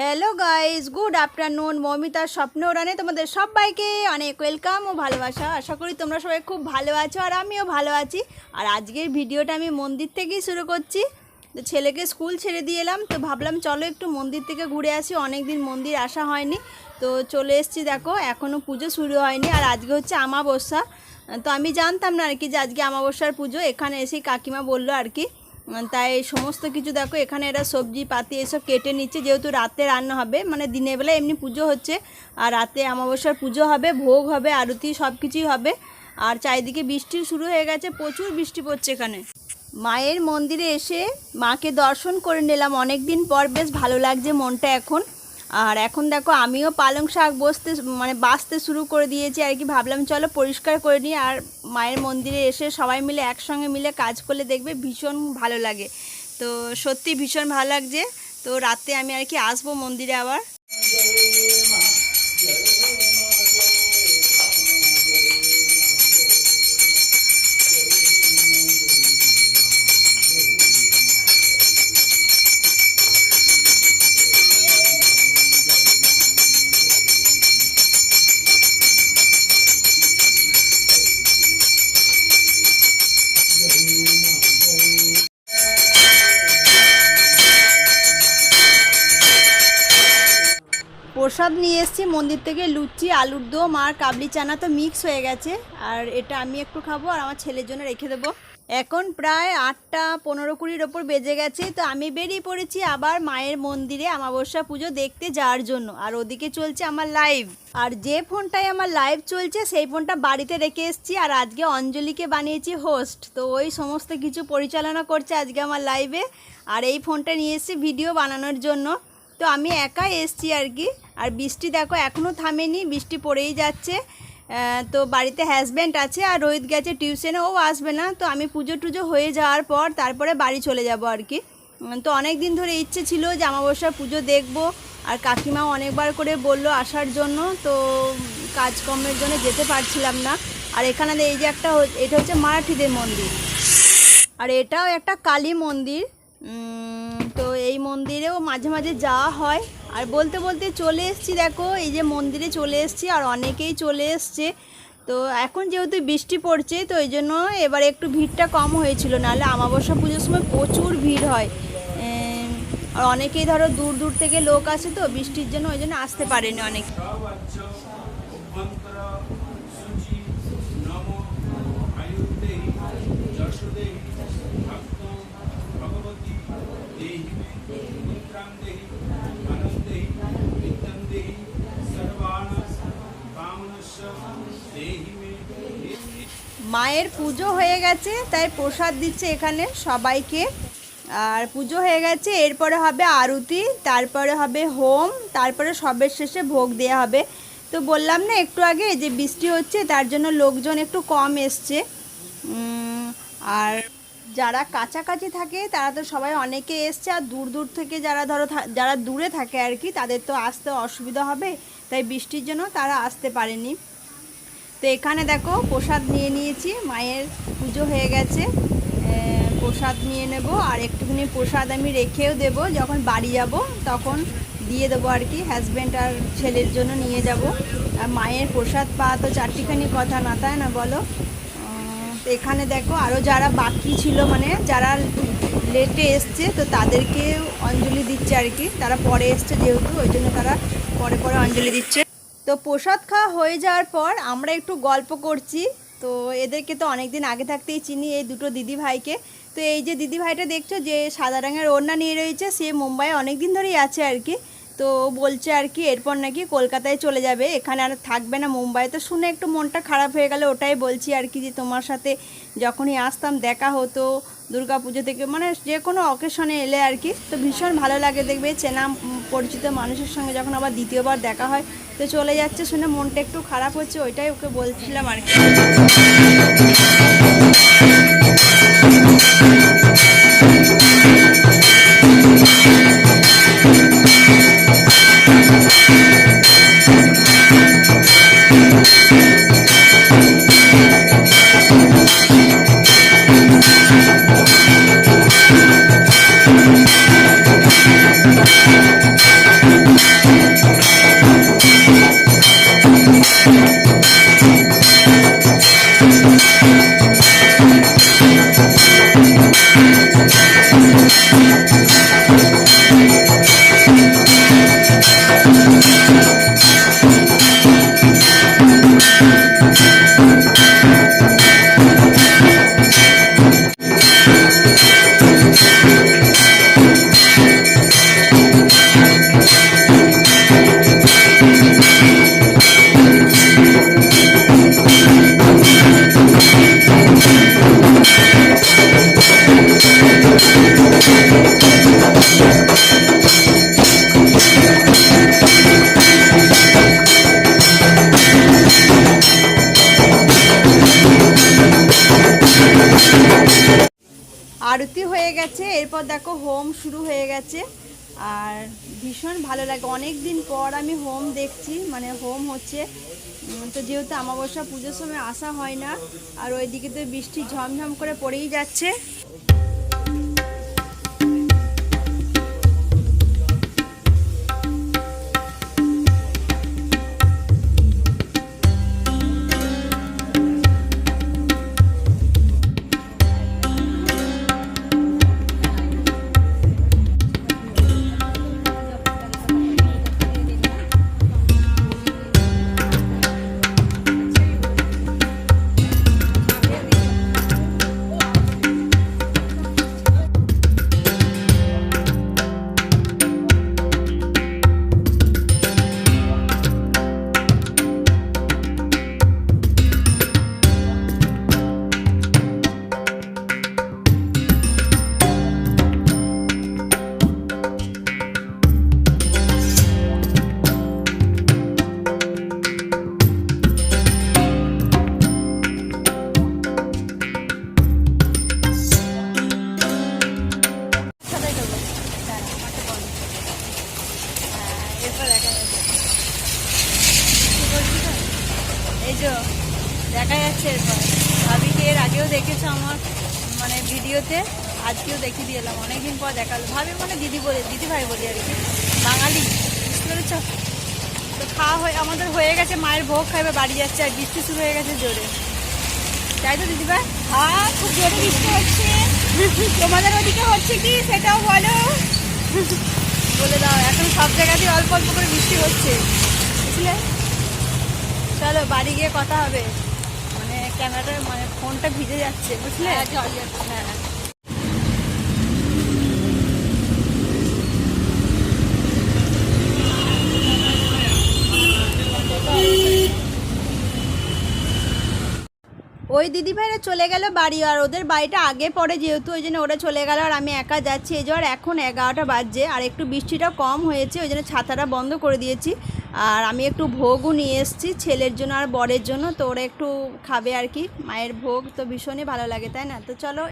Hello guys good afternoon মমিতার স্বপ্ন উড়ানে তোমাদের সবাইকে অনেক ওয়েলকাম ও ভালোবাসা। আশা করি তোমরা সবাই খুব ভালো আছো আর আমিও ভালো আছি। আর আজকের ভিডিওটা আমি মন্দির থেকেই শুরু করছি। তো ছেলেকে স্কুল ছেড়ে দিয়ে এলাম, তো ভাবলাম চলো একটু মন্দির থেকে ঘুরে আসি। অনেক দিন মন্দির আসা হয়নি। তো চলে এসেছি, দেখো এখনও পুজো শুরু হয়নি। আর আজকে হচ্ছে আমাবস্যা। তো আমি জানতাম না আর কি যে আজকে আমাবস্যার পুজো। এখানে এসেই কাকিমা বলল আর কি তাই সমস্ত কিছু দেখো, এখানে এরা সবজি পাতি এসব কেটে নিচ্ছে, যেহেতু রাতে রান্না হবে মানে দিনের বেলা এমনি পুজো হচ্ছে, আর রাতে অমাবস্যার পুজো হবে, ভোগ হবে, আরতি সব কিছুই হবে, আর চারিদিকে বৃষ্টি শুরু হয়ে গেছে, প্রচুর বৃষ্টি পড়ছে এখানে। মায়ের মন্দিরে এসে মাকে দর্শন করে নিলাম অনেক দিন পর বেশ ভালো লাগছে মনটা এখন। আর এখন দেখো আমিও পালং শাক বসতে মানে বাঁচতে শুরু করে দিয়েছি আর কি, ভাবলাম চলো পরিষ্কার করে নিই আর মায়ের মন্দিরে এসে সবাই মিলে একসঙ্গে মিলে কাজ করলে দেখবে ভীষণ ভালো লাগে। তো সত্যি ভীষণ ভালো লাগছে। তো রাতে আমি আর কি আসব মন্দিরে আবার। নিয়ে এসেছি, মন্দির থেকে লুচি, আলুর দম আর কাবলি চানা তো মিক্স হয়ে গেছে। আর এটা আমি একটু খাব আর আমার ছেলের জন্য রেখে দেবো। এখন প্রায় আটটা পনেরো কুড়ির ওপর বেজে গেছে, তো আমি বেরিয়ে পড়েছি আবার মায়ের মন্দিরে আমাবস্যা পুজো দেখতে যাওয়ার জন্য। আর ওদিকে চলছে আমার লাইভ আর যে ফোনটায় আমার লাইভ চলছে, সেই ফোনটা বাড়িতে রেখে এসেছি। আর আজকে অঞ্জলিকে বানিয়েছি হোস্ট তো ওই সমস্ত কিছু পরিচালনা করছে আজকে আমার লাইভে আর এই ফোনটা নিয়ে এসেছি ভিডিও বানানোর জন্য। তো আমি একাই এসছি আর কি। আর বৃষ্টি দেখো এখনও থামেনি, বৃষ্টি পড়েই যাচ্ছে। তো বাড়িতে হাজব্যান্ড আছে আর রোহিত গেছে টিউশনে ও আসবে না। তো আমি পুজো টুজো হয়ে যাওয়ার পর তারপরে বাড়ি চলে যাব আর কি। তো অনেক দিন ধরে ইচ্ছে ছিল যে আমাবস্যার পুজো দেখব। আর কাকিমাও অনেকবার করে বলল আসার জন্য। তো কাজকর্মের জন্য যেতে পারছিলাম না। আর এখানে এই যে একটা এটা হচ্ছে মারাঠিদের মন্দির। আর এটাও একটা কালী মন্দির। মন্দিরেও মাঝে মাঝে যাওয়া হয়। আর বলতে বলতে চলে এসেছি দেখো, এই যে মন্দিরে চলে এসেছি আর অনেকেই চলে এসছে। তো এখন যেহেতু বৃষ্টি পড়ছে, তো এই জন্য এবার একটু ভিড়টা কম হয়েছিল। নাহলে আমাবস্যা পুজোর সময় প্রচুর ভিড় হয়। আর অনেকেই ধরো দূর দূর থেকে লোক আসে তো, বৃষ্টির জন্য ওই জন্য আসতে পারেনি অনেক। মায়ের পুজো হয়ে গেছে, তাই প্রসাদ দিচ্ছে এখানে সবাইকে। আর পুজো হয়ে গেছে, এরপরে হবে আরতি, তারপরে হবে হোম, তারপরে সবের শেষে ভোগ দেওয়া হবে। তো বললাম না, একটু আগে যে বৃষ্টি হচ্ছে, তার জন্য লোকজন একটু কম এসছে। আর যারা কাছাকাছি থাকে, তারা তো সবাই অনেকে এসছে, আর দূর দূর থেকে যারা ধরো যারা দূরে থাকে আর কি, তাদের তো আসতে অসুবিধা হবে, তাই বৃষ্টির জন্য তারা আসতে পারেনি। তো এখানে দেখো প্রসাদ নিয়ে নিয়েছি, মায়ের পুজো হয়ে গেছে। প্রসাদ নিয়ে নেব আর একটুখানি প্রসাদ আমি রেখেও দেব। যখন বাড়ি যাব তখন দিয়ে দেবো আর কি হাজব্যান্ড আর ছেলের জন্য নিয়ে যাব। আর মায়ের প্রসাদ পাওয়া তো চারটিখানি কথা, না তাই না বলো? তো এখানে দেখো আরও যারা বাকি ছিল মানে যারা লেটে এসছে, তো তাদেরকেও অঞ্জলি দিচ্ছে আর কি। তারা পরে এসছে যেহেতু, ওই জন্য তারা পরে পরে অঞ্জলি দিচ্ছে। তো প্রসাদ খাওয়া হয়ে যাওয়ার পর আমরা একটু গল্প করছি। তো এদেরকে তো অনেক দিন আগে থাকতেই চিনি এই দুটো দিদি ভাইকে তো এই যে দিদি ভাইটা দেখছ যে সাদা রঙের ওড়না নিয়ে রয়েছে, সে মুম্বাই অনেক দিন ধরেই আছে আর কি। তো বলছে আর কি, এরপর নাকি কলকাতায় চলে যাবে। এখানে আর থাকবে না মুম্বাই তো শুনে একটু মনটা খারাপ হয়ে গেল, ওটাই বলছি আর কি যে তোমার সাথে যখনই আসতাম, দেখা হতো। দুর্গা পুজো থেকে মানে যে কোনো অকেশনে এলে আর কি। তো ভীষণ ভালো লাগে দেখবে, চেনা পরিচিত মানুষের সঙ্গে যখন আবার দ্বিতীয়বার দেখা হয়, তো চলে যাচ্ছে, শুনে মনটা একটু খারাপ হচ্ছে, ওইটাই ওকে বলছিলাম আর কি। আরতি হয়ে গেছে। এরপর দেখো হোম শুরু হয়ে গেছে। আর ভীষণ ভালো লাগে। অনেক দিন পর আমি হোম দেখছি। মানে হোম হচ্ছে। তো যেহেতু আমাবস্যা পুজোর সময় আসা হয় না, আর ওইদিকে তো বৃষ্টি ঝমঝম করে পড়েই যাচ্ছে। এর আগেও দেখেছ আমার মানে ভিডিওতে, আজকেও দেখিয়ে দিয়ে এলাম। অনেকদিন পর দেখাল। ভাবি মানে দিদি বলে দিদি ভাই বলি আর কি। বাঙালি, বুঝতে পেরেছ? তো খাওয়া হয়ে, আমাদের হয়ে গেছে, মায়ের ভোগ খাইবে, বাড়ি যাচ্ছে আর বৃষ্টি শুরু হয়ে গেছে জোরে। তাই তো দিদিভাই? হ্যাঁ খুব জোরে বৃষ্টি হচ্ছে। তোমাদের ওদিকে হচ্ছে কি? সেটাও বলো। বলে দাও, এখন সব জায়গাতেই অল্প অল্প করে বৃষ্টি হচ্ছে। বুঝলে? চলো, বাড়ি গিয়ে কথা হবে। ক্যামেরাটা মানে ফোনটা ভিজে যাচ্ছে বুঝলে? হ্যাঁ, জল যাচ্ছে। হ্যাঁ। ওই দিদিভাইরা চলে গেল বাড়ি আর ওদের বাড়িটা আগে পড়ে যেহেতু ওই জন্য ওরা চলে গেল আর আমি একা যাচ্ছি। এই জ্বর এখন এগারোটা বাজছে আর একটু বৃষ্টিটা কম হয়েছে ওই জন্য ছাতাটা বন্ধ করে দিয়েছি। আর আমি একটু ভোগও নিয়ে এসেছি ছেলের জন্য আর বরের জন্য, তো ওরা একটু খাবে আর কি। মায়ের ভোগ তো ভীষণই ভালো লাগে, তাই না? তো চলো